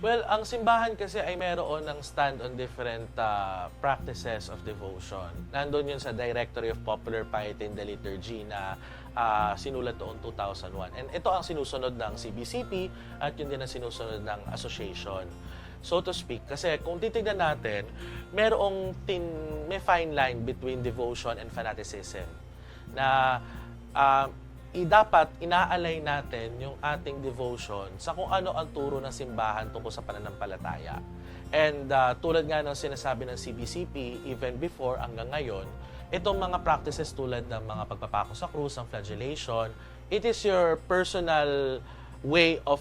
Well, ang simbahan kasi ay meron ng stand on different uh, practices of devotion. Nandun yun sa Directory of Popular Piety in the Liturgy na uh, sinulat noong 2001. And ito ang sinusunod ng CBCP at yun din ang sinusunod ng association. So to speak, kasi kung titignan natin, merong tin, may fine line between devotion and fanaticism na uh, i dapat inaalay natin yung ating devotion sa kung ano ang turo ng simbahan tungkol sa pananampalataya. And uh, tulad nga ng sinasabi ng CBCP, even before hanggang ngayon, itong mga practices tulad ng mga pagpapako sa krus, ang flagellation, it is your personal way of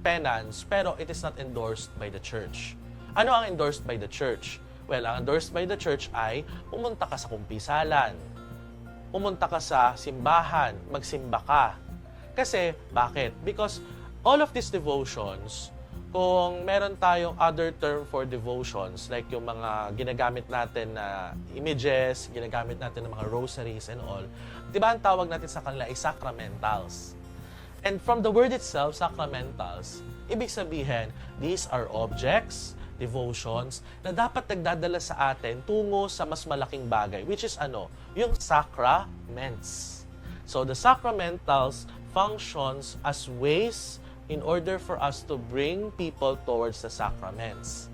penance, pero it is not endorsed by the church. Ano ang endorsed by the church? Well, ang endorsed by the church ay pumunta ka sa kumpisalan, pumunta ka sa simbahan, magsimba ka. Kasi, bakit? Because all of these devotions, kung meron tayong other term for devotions, like yung mga ginagamit natin na images, ginagamit natin ng mga rosaries and all, di ba ang tawag natin sa kanila ay sacramentals. And from the word itself, sacramentals, ibig sabihin, these are objects, devotions, na dapat nagdadala sa atin tungo sa mas malaking bagay, which is ano? Yung sacraments. So the sacramentals functions as ways in order for us to bring people towards the sacraments.